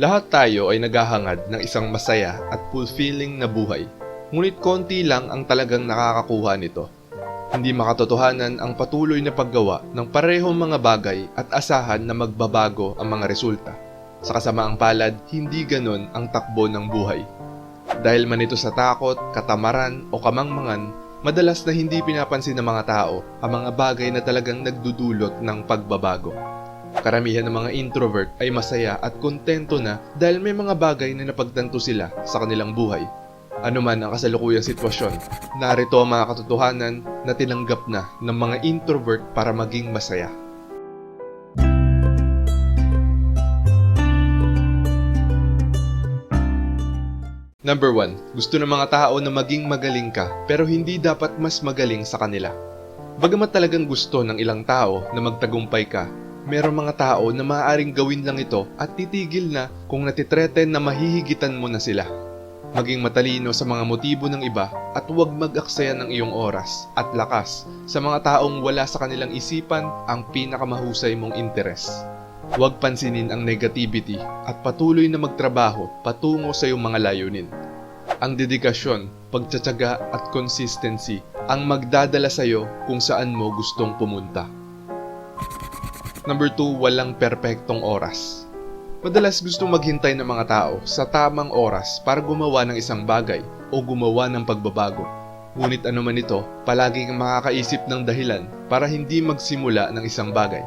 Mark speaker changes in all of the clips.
Speaker 1: Lahat tayo ay naghahangad ng isang masaya at fulfilling na buhay. Ngunit konti lang ang talagang nakakakuha nito. Hindi makatotohanan ang patuloy na paggawa ng parehong mga bagay at asahan na magbabago ang mga resulta. Sa kasamaang palad, hindi ganon ang takbo ng buhay. Dahil man ito sa takot, katamaran o kamangmangan, madalas na hindi pinapansin ng mga tao ang mga bagay na talagang nagdudulot ng pagbabago. Karamihan ng mga introvert ay masaya at kontento na dahil may mga bagay na napagtanto sila sa kanilang buhay. Ano man ang kasalukuyang sitwasyon, narito ang mga katotohanan na tinanggap na ng mga introvert para maging masaya. Number 1. Gusto ng mga tao na maging magaling ka pero hindi dapat mas magaling sa kanila. Bagamat talagang gusto ng ilang tao na magtagumpay ka, merong mga tao na maaaring gawin lang ito at titigil na kung natitreten na mahihigitan mo na sila. Maging matalino sa mga motibo ng iba at huwag mag-aksaya ng iyong oras at lakas sa mga taong wala sa kanilang isipan ang pinakamahusay mong interes. Huwag pansinin ang negativity at patuloy na magtrabaho patungo sa iyong mga layunin. Ang dedikasyon, pagtsatsaga at consistency ang magdadala sa iyo kung saan mo gustong pumunta. Number 2, walang perpektong oras. Madalas gustong maghintay ng mga tao sa tamang oras para gumawa ng isang bagay o gumawa ng pagbabago. Ngunit ano man ito, palaging makakaisip ng dahilan para hindi magsimula ng isang bagay.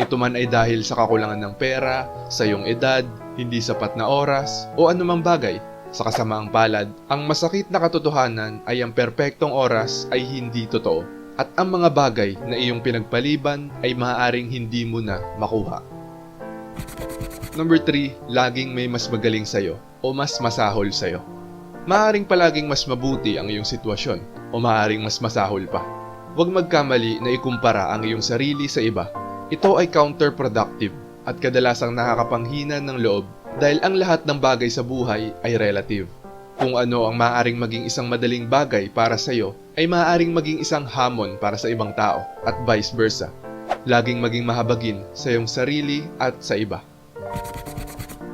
Speaker 1: Ito man ay dahil sa kakulangan ng pera, sa iyong edad, hindi sapat na oras, o anumang bagay. Sa kasamaang palad, ang masakit na katotohanan ay ang perpektong oras ay hindi totoo. At ang mga bagay na iyong pinagpaliban ay maaaring hindi mo na makuha. Number 3, laging may mas magaling sa'yo o mas masahol sa'yo. Maaring palaging mas mabuti ang iyong sitwasyon o maaring mas masahol pa. Huwag magkamali na ikumpara ang iyong sarili sa iba ito ay counterproductive at kadalasang nakakapanghina ng loob dahil ang lahat ng bagay sa buhay ay relative. Kung ano ang maaaring maging isang madaling bagay para sa iyo ay maaaring maging isang hamon para sa ibang tao at vice versa. Laging maging mahabagin sa iyong sarili at sa iba.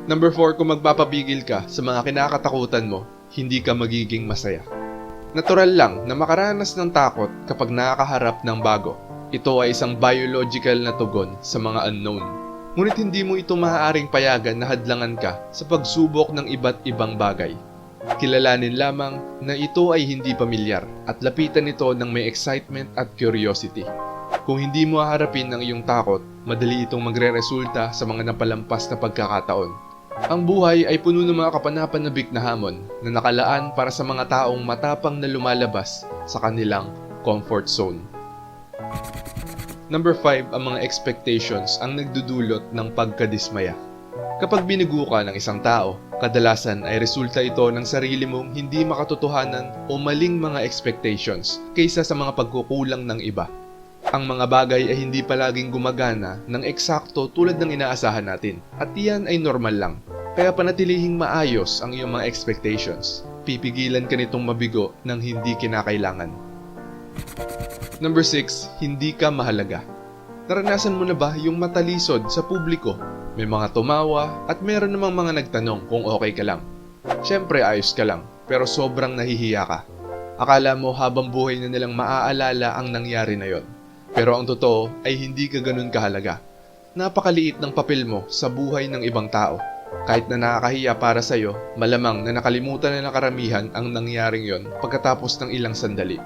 Speaker 1: Number 4, kung magpapabigil ka sa mga kinakatakutan mo, hindi ka magiging masaya. Natural lang na makaranas ng takot kapag nakakaharap ng bago ito ay isang biological na tugon sa mga unknown. Ngunit hindi mo ito maaaring payagan na hadlangan ka sa pagsubok ng iba't ibang bagay. Kilalanin lamang na ito ay hindi pamilyar at lapitan ito ng may excitement at curiosity. Kung hindi mo haharapin ang iyong takot, madali itong magre-resulta sa mga napalampas na pagkakataon. Ang buhay ay puno ng mga kapanapanabik na hamon na nakalaan para sa mga taong matapang na lumalabas sa kanilang comfort zone. Number 5, ang mga expectations ang nagdudulot ng pagkadismaya. Kapag binigo ka ng isang tao, kadalasan ay resulta ito ng sarili mong hindi makatotohanan o maling mga expectations kaysa sa mga pagkukulang ng iba. Ang mga bagay ay hindi palaging gumagana ng eksakto tulad ng inaasahan natin at iyan ay normal lang. Kaya panatilihing maayos ang iyong mga expectations. Pipigilan ka nitong mabigo ng hindi kinakailangan. Number 6, hindi ka mahalaga. Naranasan mo na ba yung matalisod sa publiko? May mga tumawa at meron namang mga nagtanong kung okay ka lang. Siyempre ayos ka lang, pero sobrang nahihiya ka. Akala mo habang buhay na nilang maaalala ang nangyari na yon. Pero ang totoo ay hindi ka ganun kahalaga. Napakaliit ng papel mo sa buhay ng ibang tao. Kahit na nakakahiya para sa'yo, malamang na nakalimutan na ng karamihan ang nangyaring yon pagkatapos ng ilang sandali.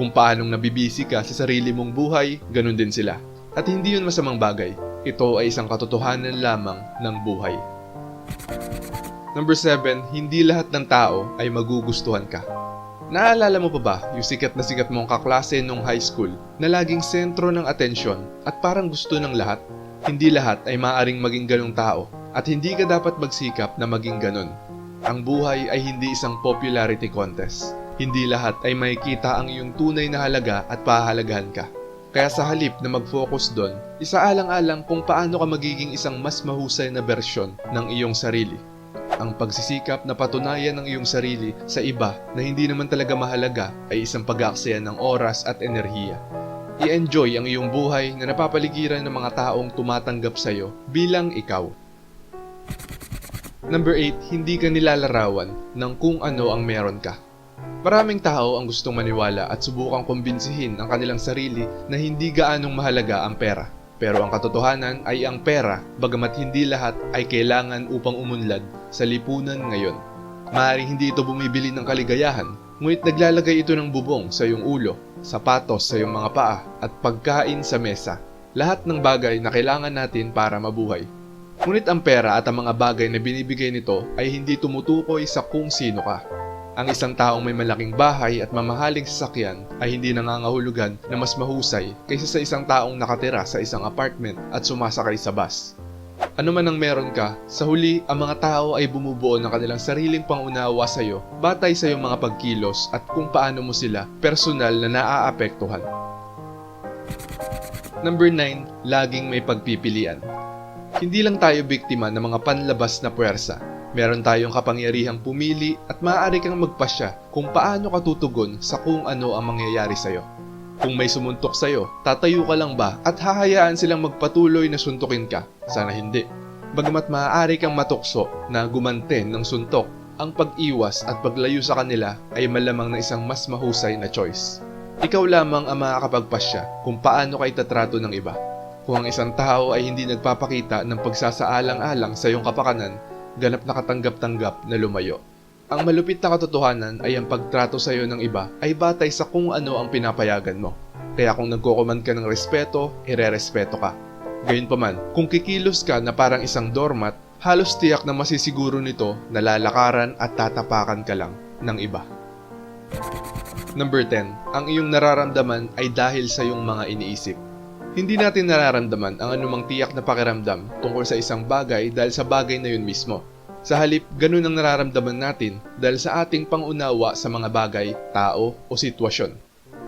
Speaker 1: Kung paanong nabibisi ka sa sarili mong buhay, ganun din sila. At hindi yun masamang bagay. Ito ay isang katotohanan lamang ng buhay. Number 7, hindi lahat ng tao ay magugustuhan ka. Naalala mo pa ba yung sikat na sikat mong kaklase nung high school na laging sentro ng atensyon at parang gusto ng lahat? Hindi lahat ay maaaring maging ganong tao at hindi ka dapat magsikap na maging ganon. Ang buhay ay hindi isang popularity contest. Hindi lahat ay makikita ang iyong tunay na halaga at pahalagahan ka. Kaya sa halip na mag-focus doon, isaalang-alang kung paano ka magiging isang mas mahusay na bersyon ng iyong sarili. Ang pagsisikap na patunayan ng iyong sarili sa iba na hindi naman talaga mahalaga ay isang pag-aaksaya ng oras at enerhiya. I-enjoy ang iyong buhay na napapaligiran ng mga taong tumatanggap sa iyo bilang ikaw. Number 8, hindi ka nilalarawan ng kung ano ang meron ka. Maraming tao ang gustong maniwala at subukang kumbinsihin ang kanilang sarili na hindi gaanong mahalaga ang pera. Pero ang katotohanan ay ang pera, bagamat hindi lahat ay kailangan upang umunlad sa lipunan ngayon. Maaaring hindi ito bumibili ng kaligayahan, ngunit naglalagay ito ng bubong sa iyong ulo, sapatos sa iyong mga paa, at pagkain sa mesa. Lahat ng bagay na kailangan natin para mabuhay. Ngunit ang pera at ang mga bagay na binibigay nito ay hindi tumutukoy sa kung sino ka. Ang isang taong may malaking bahay at mamahaling sasakyan ay hindi nangangahulugan na mas mahusay kaysa sa isang taong nakatira sa isang apartment at sumasakay sa bus. Ano man ang meron ka, sa huli ang mga tao ay bumubuo ng kanilang sariling pangunawa sa iyo batay sa iyong mga pagkilos at kung paano mo sila personal na naaapektuhan. Number 9, laging may pagpipilian. Hindi lang tayo biktima ng mga panlabas na puwersa. Meron tayong kapangyarihang pumili at maaari kang magpasya kung paano ka tutugon sa kung ano ang mangyayari sa'yo. Kung may sumuntok sa'yo, tatayo ka lang ba at hahayaan silang magpatuloy na suntukin ka? Sana hindi. Bagamat maaari kang matukso na gumanten ng suntok, ang pag-iwas at paglayo sa kanila ay malamang na isang mas mahusay na choice. Ikaw lamang ang makakapagpasya kung paano ka itatrato ng iba. Kung ang isang tao ay hindi nagpapakita ng pagsasaalang-alang sa iyong kapakanan, ganap na katanggap-tanggap na lumayo. Ang malupit na katotohanan ay ang pagtrato sa iyo ng iba ay batay sa kung ano ang pinapayagan mo. Kaya kung nagkocommand ka ng respeto, ire-respeto ka. Gayunpaman, kung kikilos ka na parang isang doormat, halos tiyak na masisiguro nito na lalakaran at tatapakan ka lang ng iba. Number 10, ang iyong nararamdaman ay dahil sa iyong mga iniisip. Hindi natin nararamdaman ang anumang tiyak na pakiramdam tungkol sa isang bagay dahil sa bagay na yun mismo. Sa halip, ganun ang nararamdaman natin dahil sa ating pangunawa sa mga bagay, tao o sitwasyon.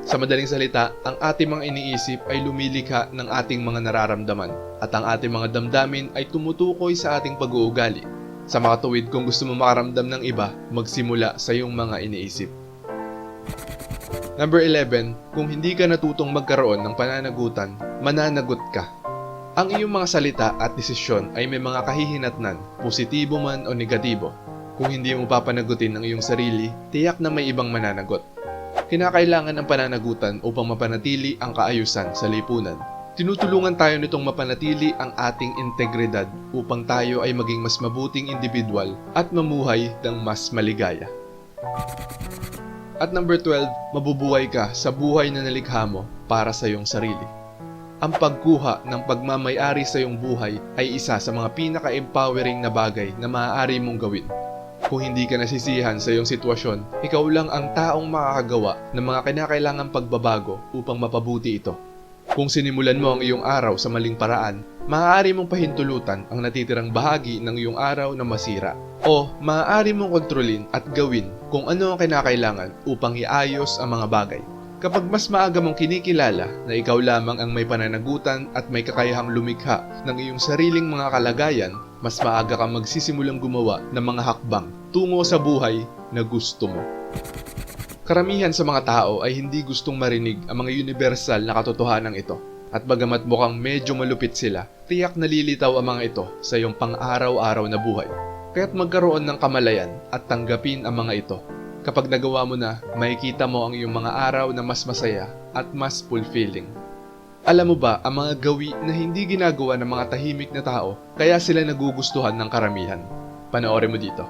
Speaker 1: Sa madaling salita, ang ating mga iniisip ay lumilikha ng ating mga nararamdaman at ang ating mga damdamin ay tumutukoy sa ating pag-uugali. Sa makatuwid kung gusto mo makaramdam ng iba, magsimula sa iyong mga iniisip. Number 11, kung hindi ka natutong magkaroon ng pananagutan, mananagot ka. Ang iyong mga salita at desisyon ay may mga kahihinatnan, positibo man o negatibo. Kung hindi mo papanagutin ang iyong sarili, tiyak na may ibang mananagot. Kinakailangan ng pananagutan upang mapanatili ang kaayusan sa lipunan. Tinutulungan tayo nitong mapanatili ang ating integridad upang tayo ay maging mas mabuting individual at mamuhay ng mas maligaya. At number 12, mabubuhay ka sa buhay na nalikha mo para sa iyong sarili. Ang pagkuha ng pagmamayari sa iyong buhay ay isa sa mga pinaka-empowering na bagay na maaari mong gawin. Kung hindi ka nasisihan sa iyong sitwasyon, ikaw lang ang taong makakagawa ng mga kinakailangang pagbabago upang mapabuti ito. Kung sinimulan mo ang iyong araw sa maling paraan, maaari mong pahintulutan ang natitirang bahagi ng iyong araw na masira. O maaari mong kontrolin at gawin kung ano ang kinakailangan upang iayos ang mga bagay. Kapag mas maaga mong kinikilala na ikaw lamang ang may pananagutan at may kakayahang lumikha ng iyong sariling mga kalagayan, mas maaga kang magsisimulang gumawa ng mga hakbang tungo sa buhay na gusto mo. Karamihan sa mga tao ay hindi gustong marinig ang mga universal na katotohanan ito. At bagamat mukhang medyo malupit sila, tiyak nalilitaw ang mga ito sa iyong pang-araw-araw na buhay. Kaya't magkaroon ng kamalayan at tanggapin ang mga ito. Kapag nagawa mo na, makikita mo ang iyong mga araw na mas masaya at mas fulfilling. Alam mo ba ang mga gawi na hindi ginagawa ng mga tahimik na tao kaya sila nagugustuhan ng karamihan? Panoorin mo dito.